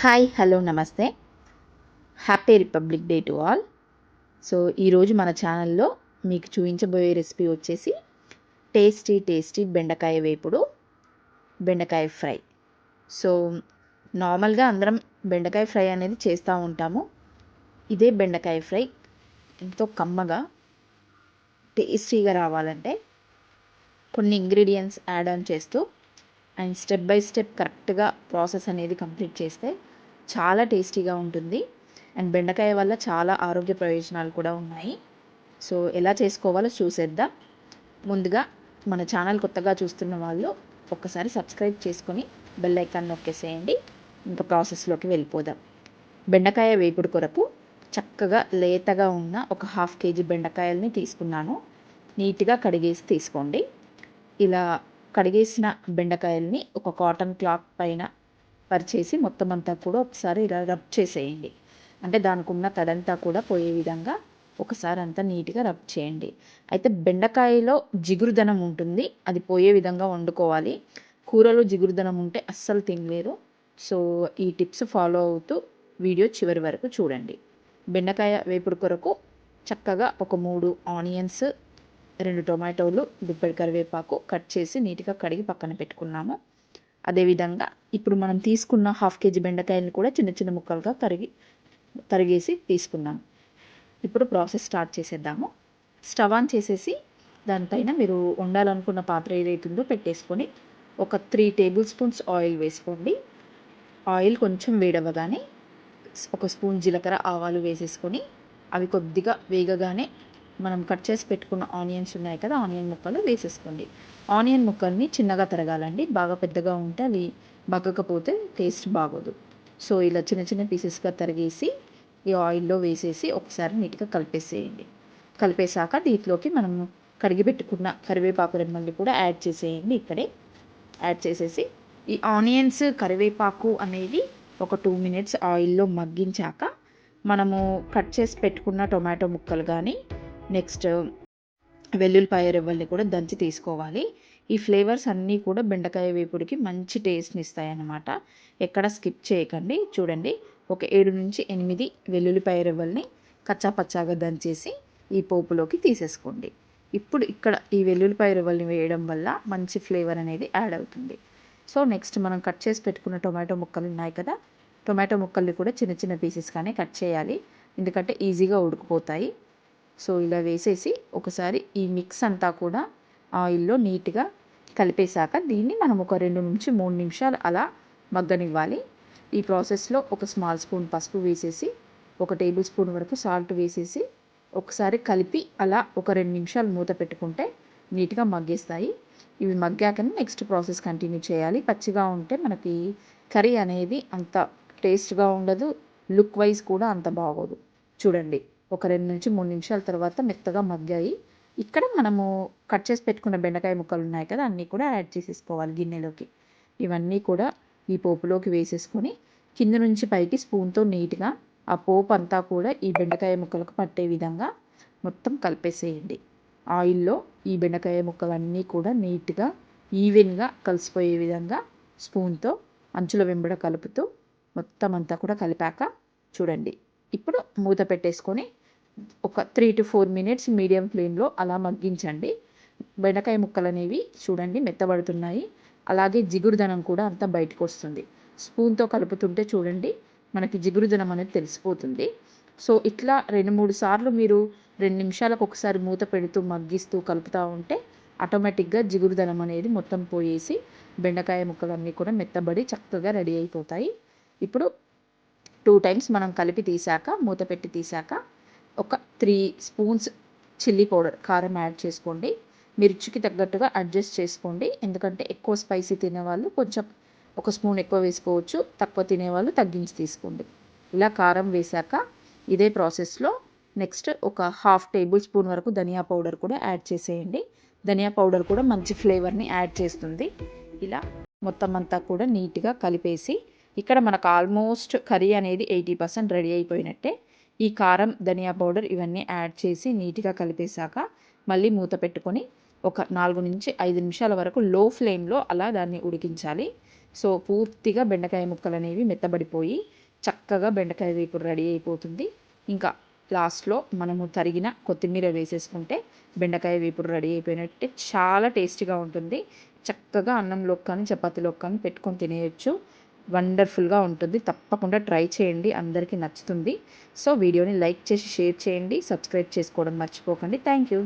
Hi hello నమస్తే. Happy republic day to all. So ఈరోజు మన ఛానల్లో మీకు చూపించబోయే రెసిపీ వచ్చేసి టేస్టీ టేస్టీ బెండకాయ వేపుడు బెండకాయ ఫ్రై. సో నార్మల్గా అందరం బెండకాయ ఫ్రై అనేది చేస్తూ ఉంటాము. ఇదే బెండకాయ ఫ్రై. ఎంతో కమ్మగా టేస్టీగా రావాలంటే కొన్ని ఇంగ్రీడియంట్స్ యాడ్ ఆన్ చేస్తూ అండ్ స్టెప్ బై స్టెప్ కరెక్ట్గా ప్రాసెస్ అనేది కంప్లీట్ చేస్తే చాలా టేస్టీగా ఉంటుంది. అండ్ బెండకాయ వల్ల చాలా ఆరోగ్య ప్రయోజనాలు కూడా ఉన్నాయి. సో ఎలా చేసుకోవాలో చూసేద్దాం. ముందుగా మన ఛానల్ కొత్తగా చూస్తున్న వాళ్ళు ఒక్కసారి సబ్స్క్రైబ్ చేసుకొని బెల్ ఐకాన్ నొక్కేసేయండి. ఇంకా ప్రాసెస్లోకి వెళ్ళిపోదాం. బెండకాయ వేపుడు కొరకు చక్కగా లేతగా ఉన్న ఒక హాఫ్ కేజీ బెండకాయల్ని తీసుకున్నాను. నీట్గా కడిగేసి తీసుకోండి. ఇలా కడిగేసిన బెండకాయల్ని ఒక కాటన్ క్లాత్ పైన పరిచేసి మొత్తం అంతా కూడా ఒకసారి ఇలా రబ్ చేసేయండి. అంటే దానికి ఉన్న తడంతా కూడా పోయే విధంగా ఒకసారి అంతా నీట్గా రబ్ చేయండి. అయితే బెండకాయలో జిగురుదనం ఉంటుంది. అది పోయే విధంగా వండుకోవాలి. కూరలో జిగురుదనం ఉంటే అస్సలు తినలేరు. సో ఈ టిప్స్ ఫాలో అవుతూ వీడియో చివరి వరకు చూడండి. బెండకాయ వేపుడు కొరకు చక్కగా ఒక మూడు ఆనియన్స్ రెండు టొమాటోలు గుప్పెడు కరివేపాకు కట్ చేసి నీట్గా కడిగి పక్కన పెట్టుకున్నాము. అదేవిధంగా ఇప్పుడు మనం తీసుకున్న హాఫ్ కేజీ బెండకాయలను కూడా చిన్న చిన్న ముక్కలుగా తరిగి తరిగేసి తీసుకున్నాము ఇప్పుడు ప్రాసెస్ స్టార్ట్ చేసేద్దాము. స్టవ్ ఆన్ చేసేసి దానిపైన మీరు వండాలనుకున్న పాత్ర ఏదైతుందో పెట్టేసుకొని ఒక త్రీ టేబుల్ స్పూన్స్ ఆయిల్ వేసుకోండి. ఆయిల్ కొంచెం వేడవగానే ఒక స్పూన్ జీలకర్ర ఆవాలు వేసేసుకొని అవి కొద్దిగా వేగగానే మనం కట్ చేసి పెట్టుకున్న ఆనియన్స్ ఉన్నాయి కదా ఆనియన్ ముక్కలు వేసేసుకోండి. ఆనియన్ ముక్కల్ని చిన్నగా తరగాలండి. బాగా పెద్దగా ఉంటే అవి బగ్గకపోతే టేస్ట్ బాగోదు. సో ఇలా చిన్న చిన్న పీసెస్గా తరిగేసి ఈ ఆయిల్లో వేసేసి ఒకసారి నీట్గా కలిపేసేయండి. కలిపేశాక దీంట్లోకి మనం కడిగి పెట్టుకున్న కరివేపాకు రెమ్మల్ని కూడా యాడ్ చేసేయండి ఇక్కడే. యాడ్ చేసేసి ఈ ఆనియన్స్ కరివేపాకు అనేది ఒక టూ మినిట్స్ ఆయిల్లో మగ్గించాక మనము కట్ చేసి పెట్టుకున్న టొమాటో ముక్కలు కానీ నెక్స్ట్ వెల్లుల్లిపాయ రెవ్వల్ని కూడా దంచి తీసుకోవాలి. ఈ ఫ్లేవర్స్ అన్నీ కూడా బెండకాయ వేపుడికి మంచి టేస్ట్ని ఇస్తాయి అన్నమాట ఎక్కడ స్కిప్ చేయకండి. చూడండి. ఒక ఏడు నుంచి ఎనిమిది వెల్లుల్లిపాయ రెవ్వల్ని కచ్చా పచ్చాగా దంచేసి ఈ పోపులోకి తీసేసుకోండి. ఇప్పుడు ఇక్కడ ఈ వెల్లుల్లిపాయ రెవ్వల్ని వేయడం వల్ల మంచి ఫ్లేవర్ అనేది యాడ్ అవుతుంది. సో నెక్స్ట్ మనం కట్ చేసి పెట్టుకున్న టొమాటో ముక్కలు ఉన్నాయి కదా? టొమాటో ముక్కల్ని కూడా చిన్న చిన్న పీసెస్ కానీ కట్ చేయాలి. ఎందుకంటే ఈజీగా ఉడికిపోతాయి. సో ఇలా వేసేసి ఒకసారి ఈ మిక్స్ అంతా కూడా ఆయిల్లో నీట్గా కలిపేశాక దీన్ని మనం ఒక రెండు నుంచి మూడు నిమిషాలు అలా మగ్గనివ్వాలి. ఈ ప్రాసెస్లో ఒక స్మాల్ స్పూన్ పసుపు వేసేసి ఒక టేబుల్ స్పూన్ వరకు సాల్ట్ వేసేసి ఒకసారి కలిపి అలా ఒక రెండు నిమిషాలు మూత పెట్టుకుంటే నీట్గా మగ్గేస్తాయి. ఇవి మగ్గాకనే నెక్స్ట్ ప్రాసెస్ కంటిన్యూ చేయాలి. పచ్చిగా ఉంటే మనకి కర్రీ అనేది అంత టేస్ట్గా ఉండదు లుక్ వైజ్ కూడా అంత బాగోదు. చూడండి. ఒక రెండు నుంచి మూడు నిమిషాల తర్వాత మెత్తగా మగ్గాయి. ఇక్కడ మనము కట్ చేసి పెట్టుకున్న బెండకాయ ముక్కలు ఉన్నాయి కదా అన్నీ కూడా యాడ్ చేసేసుకోవాలి గిన్నెలోకి. ఇవన్నీ కూడా ఈ పోపులోకి వేసేసుకొని కింద నుంచి పైకి స్పూన్తో నీట్గా ఆ పోపు అంతా కూడా ఈ బెండకాయ ముక్కలకు పట్టే విధంగా మొత్తం కలిపేసేయండి. ఆయిల్లో ఈ బెండకాయ ముక్కలన్నీ కూడా నీట్గా ఈవెన్గా కలిసిపోయే విధంగా స్పూన్తో అంచుల వెంబడ కలుపుతూ మొత్తం అంతా కూడా కలిపాక చూడండి. ఇప్పుడు మూత పెట్టేసుకొని ఒక three to four minutes medium ఫ్లేమ్లో అలా మగ్గించండి. బెండకాయ ముక్కలు అనేవి చూడండి మెత్తబడుతున్నాయి. అలాగే జిగురుదనం కూడా అంతా బయటకు వస్తుంది. స్పూన్తో కలుపుతుంటే చూడండి మనకి జిగురుదనం అనేది తెలిసిపోతుంది. సో ఇట్లా రెండు మూడు సార్లు మీరు రెండు నిమిషాలకు ఒకసారి మూత పెడుతూ మగ్గిస్తూ కలుపుతూ ఉంటే ఆటోమేటిక్గా జిగురుదనం అనేది మొత్తం పోయేసి బెండకాయ ముక్కలన్నీ కూడా మెత్తబడి చక్కగా రెడీ అయిపోతాయి. ఇప్పుడు టూ టైమ్స్ మనం కలిపి తీసాక మూత పెట్టి తీసాక ఒక త్రీ స్పూన్స్ చిల్లీ పౌడర్ కారం యాడ్ చేసుకోండి. మీ రుచికి తగ్గట్టుగా అడ్జస్ట్ చేసుకోండి. ఎందుకంటే ఎక్కువ స్పైసీ తినేవాళ్ళు కొంచెం ఒక స్పూన్ ఎక్కువ వేసుకోవచ్చు. తక్కువ తినేవాళ్ళు తగ్గించి తీసుకోండి. ఇలా కారం వేశాక ఇదే ప్రాసెస్లో నెక్స్ట్ ఒక హాఫ్ టేబుల్ స్పూన్ వరకు ధనియా పౌడర్ కూడా యాడ్ చేసేయండి. ధనియా పౌడర్ కూడా మంచి ఫ్లేవర్ని యాడ్ చేస్తుంది. ఇలా మొత్తం అంతా కూడా నీట్గా కలిపేసి ఇక్కడ మనకు ఆల్మోస్ట్ కర్రీ అనేది ఎయిటీ పర్సెంట్ రెడీ అయిపోయినట్టే. ఈ కారం ధనియా పౌడర్ ఇవన్నీ యాడ్ చేసి నీట్గా కలిపేశాక మళ్ళీ మూత పెట్టుకొని ఒక నాలుగు నుంచి ఐదు నిమిషాల వరకు లో ఫ్లేమ్లో అలా దాన్ని ఉడికించాలి. సో పూర్తిగా బెండకాయ ముక్కలు అనేవి మెత్తబడిపోయి చక్కగా బెండకాయ వేపుడు రెడీ అయిపోతుంది. ఇంకా లాస్ట్లో మనము తరిగిన కొత్తిమీర వేసేసుకుంటే బెండకాయ వేపుడు రెడీ అయిపోయినట్టే చాలా టేస్టీగా ఉంటుంది. చక్కగా అన్నంలోకి కానీ చపాతీలోకి కానీ పెట్టుకొని తినేయచ్చు. వండర్ఫుల్గా ఉంటుంది. తప్పకుండా ట్రై చేయండి. అందరికీ నచ్చుతుంది. సో వీడియోని లైక్ చేసి షేర్ చేయండి. సబ్స్క్రైబ్ చేసుకోవడం మర్చిపోకండి. Thank you.